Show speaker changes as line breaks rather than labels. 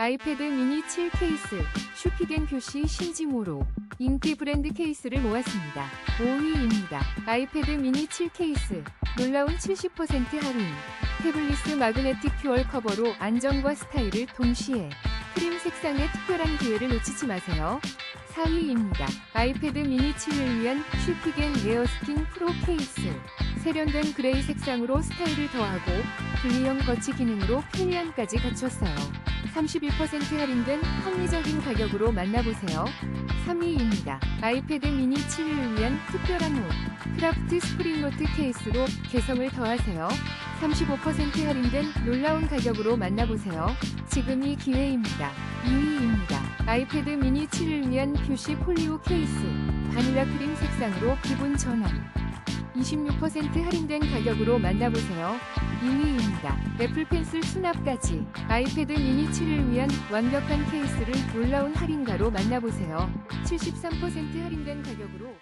아이패드 미니 7 케이스, 슈피겐 표시 신지모로 인기 브랜드 케이스를 모았습니다. 5위입니다. 아이패드 미니 7 케이스, 놀라운 70% 할인. 태블리스 마그네틱 퓨얼 커버로 안정과 스타일을 동시에 크림 색상의 특별한 기회를 놓치지 마세요. 4위입니다. 아이패드 미니 7을 위한 슈피겐 에어스킨 프로 케이스. 세련된 그레이 색상으로 스타일을 더하고 분리형 거치 기능으로 편리함까지 갖췄어요. 31% 할인된 합리적인 가격으로 만나보세요. 3위입니다. 아이패드 미니 7을 위한 특별한 옷. 크라프트 스프링노트 케이스로 개성을 더하세요. 35% 할인된 놀라운 가격으로 만나보세요. 지금이 기회입니다. 2위입니다. 아이패드 미니 7을 위한 뷰시 폴리오 케이스. 바닐라 크림 색상으로 기분 전환. 26% 할인된 가격으로 만나보세요. 2위입니다. 애플 펜슬 수납까지 아이패드 미니 7을 위한 완벽한 케이스를 놀라운 할인가로 만나보세요. 73% 할인된 가격으로